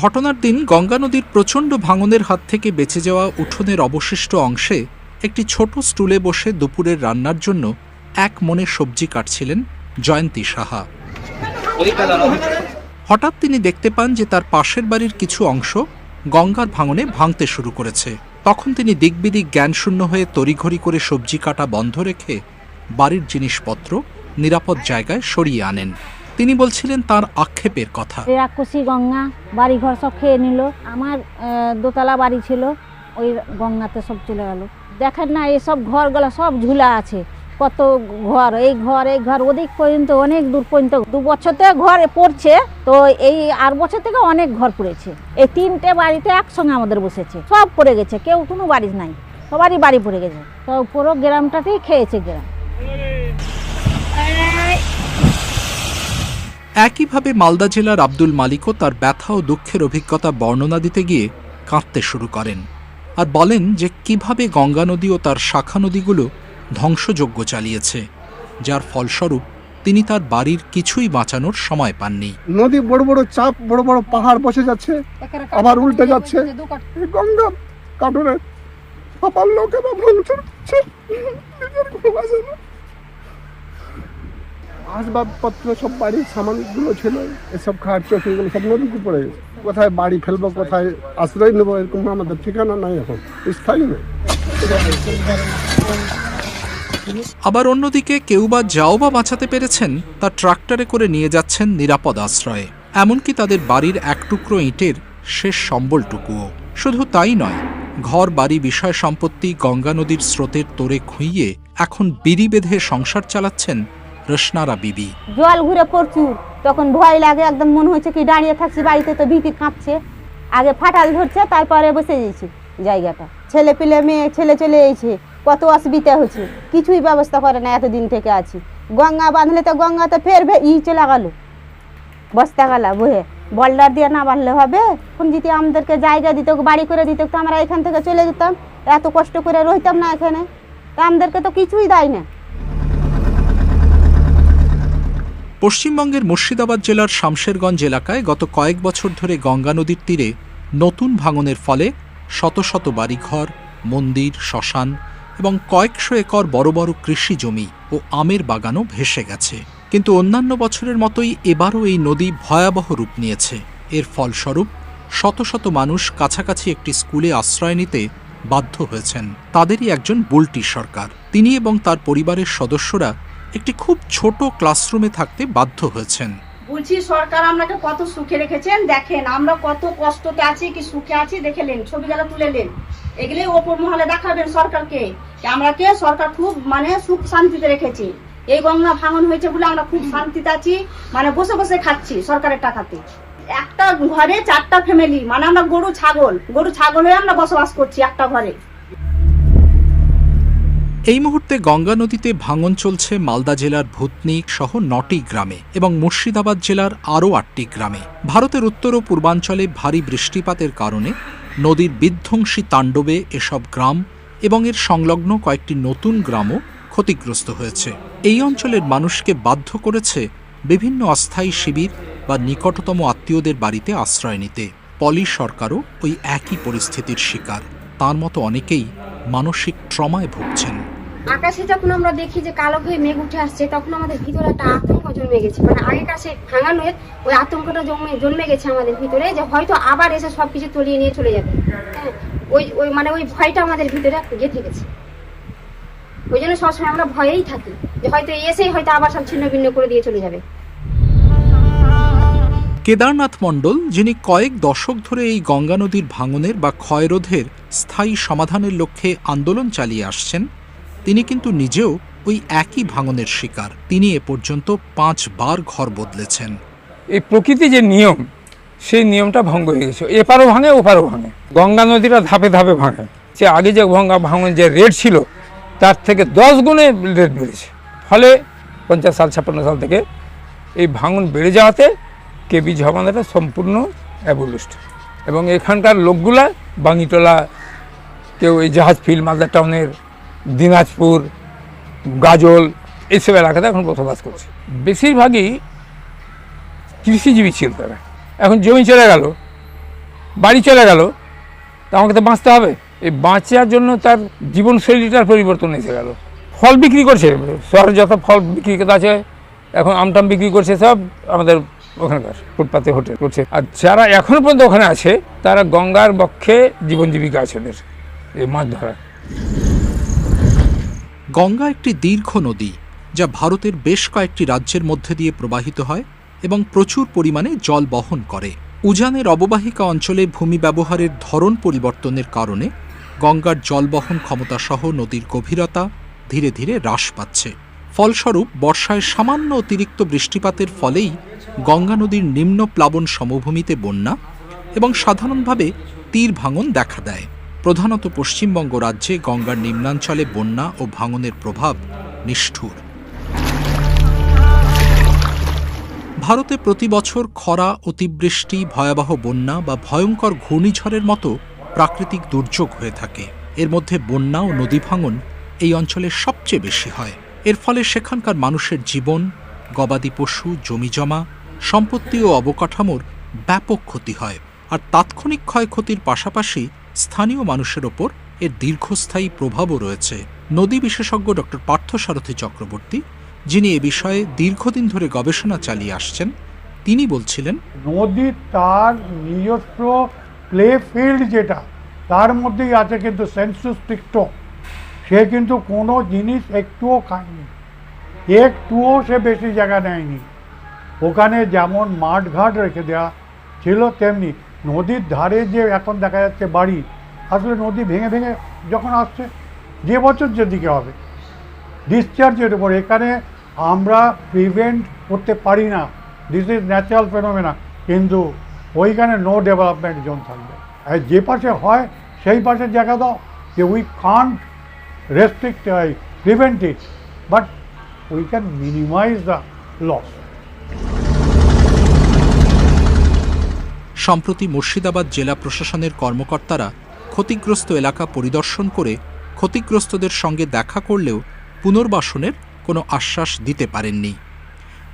ঘটনার দিন গঙ্গা নদীর প্রচণ্ড ভাঙনের হাত থেকে বেঁচে যাওয়া উঠোনের অবশিষ্ট অংশে একটি ছোট স্টুলে বসে দুপুরের রান্নার জন্য এক মনে সবজি কাটছিলেন জয়ন্তী সাহা। হঠাৎ তিনি দেখতে পান যে তার পাশের বাড়ির কিছু অংশ গঙ্গার ভাঙনে ভাঙতে শুরু করেছে। তখন তিনি দিকবিদিক জ্ঞানশূন্য হয়ে তড়িঘড়ি করে সবজি কাটা বন্ধ রেখে বাড়ির জিনিসপত্র নিরাপদ জায়গায় সরিয়ে আনেন। তিনি বলছিলেন তার আক্ষেপের কথা। রাক্ষসী গঙ্গা বাড়ি ঘর সব খেয়ে নিল। আমার দোতলা বাড়ি ছিল, ওই গঙ্গাতে সব চলে গেল। দেখেন না এইসব ঘরগুলো সব ঝুলা আছে। কত ঘর, এই ঘর এই ঘর, ওদিক পর্যন্ত, অনেক দূর পর্যন্ত। দু বছর থেকে ঘর পড়ছে, তো এই আর বছর থেকে অনেক ঘর পড়েছে। এই তিনটে বাড়িতে একসঙ্গে আমাদের বসেছে। সব পড়ে গেছে, কেউ কোনো বাড়ি নাই। সবারই বাড়ি পড়ে গেছে। তো পুরো গ্রামটাতেই খেয়েছে গ্রাম। একইভাবে মালদা জেলার আব্দুল মালিকও তার ব্যথা ও দুঃখের অভিজ্ঞতা বর্ণনা দিতে গিয়ে কাঁদতে শুরু করেন আর বলেন যে কীভাবে গঙ্গা নদী ও তার শাখা নদীগুলো ধ্বংসযজ্ঞ চালিয়েছে, যার ফলস্বরূপ তিনি তার বাড়ির কিছুই বাঁচানোর সময় পাননি। নদী বড় বড় চাপ, বড় বড় পাহাড় বসে যাচ্ছে, আবার উল্টে যাচ্ছে। গঙ্গা লোকেরা আসবাবপত্র সব বাড়ির সামানগুলো ছিল, এসব খাট, চৌকিগুলো সব পড়ে গেছে। কোথায় বাড়ি ফেলব, কোথায় আশ্রয় নেব, এরকম আমাদের ঠিকানা নাই এখন, স্থায়ী নেই। আবার অন্যদিকে কেউ বা যাও বা বাঁচাতে পেরেছেন, তা ট্রাক্টরে করে নিয়ে যাচ্ছেন নিরাপদ আশ্রয়ে। এমনকি তাদের বাড়ির এক টুকরো ইঁটের শেষ সম্বলটুকুও। শুধু তাই নয়, ঘর, বাড়ি বিষয় সম্পত্তি গঙ্গা নদীর স্রোতের তোরে খুঁইয়ে এখন বিড়ি বেঁধে সংসার চালাচ্ছেন রসনারা বিবি। জল ঘুরে প্রচুর। তখন ভয় লাগে, একদম মনে হচ্ছে কি দাঁড়িয়ে থাকছি, বাড়িতে তো ভীতি কাঁপছে। আগে ফাটাল ধরছে, তারপরে বসে যাচ্ছি জায়গাটা। ছেলে পেলে মেয়ে, ছেলে চলে এসেছে, কত অসুবিধা হচ্ছে, কিছুই ব্যবস্থা করে না এতদিন থেকে আছি। গঙ্গা বাঁধলে তো গঙ্গাতে ফের ই চলে গেল। বস্তা গেল, বহে। বল্ডার দিয়ে না বাঁধলে হবে? এখন যদি আমাদেরকে জায়গা দিত, বাড়ি করে দিত, তো আমরা এখান থেকে চলে যেতাম। এত কষ্ট করে রইতাম না এখানে। তা আমাদেরকে তো কিছুই দেয় না। পশ্চিমবঙ্গের মুর্শিদাবাদ জেলার শামশেরগঞ্জ এলাকায় গত কয়েক বছর ধরে গঙ্গা নদীর তীরে নতুন ভাঙনের ফলে শত শত বাড়িঘর, মন্দির, শ্মশান এবং কয়েকশো একর বড় বড় কৃষি জমি ও আমের বাগানও ভেসে গেছে। কিন্তু অন্যান্য বছরের মতোই এবারও এই নদী ভয়াবহ রূপ নিয়েছে। এর ফলস্বরূপ শত শত মানুষ কাছাকাছি একটি স্কুলে আশ্রয় নিতে বাধ্য হয়েছেন। তাদেরই একজন বুলটি সরকার। তিনি এবং তার পরিবারের সদস্যরা একটি খুব ছোট ক্লাসরুমে থাকতে বাধ্য হয়েছেন। বলছি সরকার আপনাকে কত সুখে রেখেছেন। দেখেন, আমরা কত কষ্টতে আছি, কি সুখে আছি, দেখে নেন, ছবিগুলো তুলে নেন। এগুলি ওপর মহলে দেখাবেন সরকারকে আমরাকে সরকার খুব মানে সুখ শান্তিতে রেখেছে। এই গঙ্গা ভাঙন হয়েছে বলে আমরা খুব শান্তিতে আছি মানে বসে বসে খাচ্ছি সরকারের টাকাতে। একটা ঘরে চারটা ফ্যামিলি মানে আমরা গরু, ছাগল গরু ছাগল হয়ে আমরা বসবাস করছি একটা ঘরে। এই মুহূর্তে গঙ্গা নদীতে ভাঙন চলছে মালদা জেলার ভূতনিক সহ নটি গ্রামে এবং মুর্শিদাবাদ জেলার আরও আটটি গ্রামে। ভারতের উত্তর ও পূর্বাঞ্চলে ভারী বৃষ্টিপাতের কারণে নদীর বিধ্বংসী তাণ্ডবে এসব গ্রাম এবং এর সংলগ্ন কয়েকটি নতুন গ্রামও ক্ষতিগ্রস্ত হয়েছে। এই অঞ্চলের মানুষকে বাধ্য করেছে বিভিন্ন অস্থায়ী শিবির বা নিকটতম আত্মীয়দের বাড়িতে আশ্রয় নিতে। পলি সরকারও ওই একই পরিস্থিতির শিকার। তার মতো অনেকেই মানসিক ট্রমায় ভুগছেন। আকাশে যখন আমরা দেখি যে কালো হয়ে মেঘ উঠে আসছে, তখন আমাদের ভিতরে একটা আতঙ্ক জন্মে গেছে। মানে আগেকার সে ভাঙানোর ওই আতঙ্কটা জন্মে জন্মে গেছে আমাদের ভিতরে যে হয়তো আবার এসে সবকিছু তলিয়ে নিয়ে চলে যাবে। হ্যাঁ ওই ওই মানে ওই ভয়টা আমাদের ভিতরে গেঁথে গেছে। ওই জন্য সবসময় আমরা ভয়েই থাকি যে হয়তো এসেই হয়তো আবার সব ছিন্ন ভিন্ন করে দিয়ে চলে যাবে। কেদারনাথ মণ্ডল, যিনি কয়েক দশক ধরে এই গঙ্গা নদীর ভাঙনের বা ক্ষয়রোধের স্থায়ী সমাধানের লক্ষ্যে আন্দোলন চালিয়ে আসছেন তিনি কিন্তু নিজেও ওই একই ভাঙনের শিকার। তিনি এ পর্যন্ত পাঁচবার ঘর বদলেছেন। এই প্রকৃতি যে নিয়ম, সেই নিয়মটা ভঙ্গ হয়ে গেছে। এপারও ভাঙে, ওপারও ভাঙে। গঙ্গা নদীটা ধাপে ধাপে ভাঙে। সে আগে যে গঙ্গা ভাঙন যে রেট ছিল, তার থেকে দশ গুণে রেট বেড়েছে। ফলে পঞ্চাশ সাল, ছাপ্পান্ন সাল থেকে এই ভাঙন বেড়ে যাওয়াতে কেবি ঝর্ণাটা সম্পূর্ণ অ্যাবলিস্ট। এবং এখানকার লোকগুলা বাঙিটোলা কেউ এই জাহাজ ফিল্ড মালদা টাউনের দিনাজপুর, গাজল, এইসব এলাকাতে এখন বসবাস করছে। বেশিরভাগই কৃষিজীবী ছিল তারা। এখন জমি চলে গেল, বাড়ি চলে গেল, তা আমাকে তো বাঁচতে হবে। এই বাঁচার জন্য তার জীবনশৈলীটার পরিবর্তন এসে গেল। ফল বিক্রি করছে, শহরে যত ফল বিক্রি আছে, এখন আমটাম বিক্রি করছে সব আমাদের ওখানকার ফুটপাতে হোটেল করছে। আর যারা এখনও পর্যন্ত ওখানে আছে, তারা গঙ্গার বক্ষে জীবন জীবিকা আছে ওদের এই মাছ ধরা। গঙ্গা একটি দীর্ঘ নদী, যা ভারতের বেশ কয়েকটি রাজ্যের মধ্যে দিয়ে প্রবাহিত হয় এবং প্রচুর পরিমাণে জল বহন করে। উজানের অববাহিকা অঞ্চলে ভূমি ব্যবহারের ধরন পরিবর্তনের কারণে গঙ্গার জল বহন ক্ষমতা সহ নদীর গভীরতা ধীরে ধীরে হ্রাস পাচ্ছে। ফলস্বরূপ, বর্ষায় সামান্য অতিরিক্ত বৃষ্টিপাতের ফলেই গঙ্গা নদীর নিম্ন প্লাবন সমভূমিতে বন্যা এবং সাধারণভাবে তীর ভাঙন দেখা দেয়। প্রধানত পশ্চিমবঙ্গ রাজ্যে গঙ্গার নিম্নাঞ্চলে বন্যা ও ভাঙনের প্রভাব নিষ্ঠুর। ভারতে প্রতি বছর খরা, অতিবৃষ্টি, ভয়াবহ বন্যা বা ভয়ঙ্কর ঘূর্ণিঝড়ের মতো প্রাকৃতিক দুর্যোগ হয়ে থাকে। এর মধ্যে বন্যা ও নদী ভাঙন এই অঞ্চলে সবচেয়ে বেশি হয়। এর ফলে সেখানকার মানুষের জীবন, গবাদি পশু জমিজমা সম্পত্তি ও অবকাঠামোর ব্যাপক ক্ষতি হয়। আর তাৎক্ষণিক ক্ষয়ক্ষতির পাশাপাশি স্থানীয় মানুষের ওপর এর দীর্ঘস্থায়ী প্রভাবও রয়েছে। নদী বিশেষজ্ঞ ডক্টর পার্থসারথী চক্রবর্তী, যিনি এ বিষয়ে দীর্ঘদিন ধরে গবেষণা চালিয়ে আসছেন, তিনি বলছিলেন, নদী তার নিজস্ব প্লে ফিল্ড যেটা, তার মধ্যেই আছে কিন্তু সেন্সুস টিকটো সে কিন্তু কোনো জিনিস একটুও খায়নি। একটুও সে বেশি জায়গা নেয়নি। ওখানে যেমন মাঠঘাট রেখে দেওয়া ছিল, তেমনি নদীর ধারে যে এখন দেখা যাচ্ছে বাড়ি, আসলে নদী ভেঙে ভেঙে যখন আসছে, যে বছর যেদিকে হবে। ডিসচার্জের উপর, এখানে আমরা প্রিভেন্ট করতে পারি না। দিস ইজ ন্যাচারাল ফেনোমেনা কিন্তু ওইখানে নো ডেভেলপমেন্ট জোন থাকবে। আর যে পাশে হয়, সেই পাশে জায়গা দাও, যে we can't restrict prevent it but we can minimise the loss সম্প্রতি মুর্শিদাবাদ জেলা প্রশাসনের কর্মকর্তারা ক্ষতিগ্রস্ত এলাকা পরিদর্শন করে ক্ষতিগ্রস্তদের সঙ্গে দেখা করলেও পুনর্বাসনের কোনো আশ্বাস দিতে পারেননি।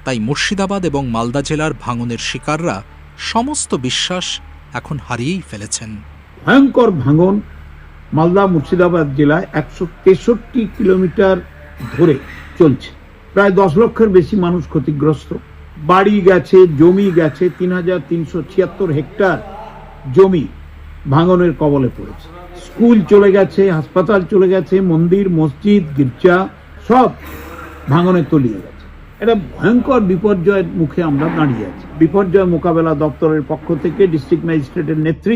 তাই মুর্শিদাবাদ এবং মালদা জেলার ভাঙনের শিকাররা সমস্ত বিশ্বাস এখন হারিয়েই ফেলেছেন। ভয়ঙ্কর ভাঙন মালদা মুর্শিদাবাদ জেলায় একশো তেষট্টি কিলোমিটার ধরে চলছে। প্রায় দশ লক্ষের বেশি মানুষ ক্ষতিগ্রস্ত। বাড়ি গেছে, জমি গেছে, তিন হাজার তিনশো ছিয়াত্তর হেক্টর জমি ভাঙনের কবলে পড়েছে। স্কুল চলে গেছে, হাসপাতাল চলে গেছে, মন্দির, মসজিদ, গির্জা, সব ভাঙনে তলিয়ে গেছে। এটা ভয়ঙ্কর বিপর্যয়ের মুখে আমরা দাঁড়িয়ে আছি। বিপর্যয় মোকাবেলা দপ্তরের পক্ষ থেকে ডিস্ট্রিক্ট ম্যাজিস্ট্রেটের নেতৃত্বে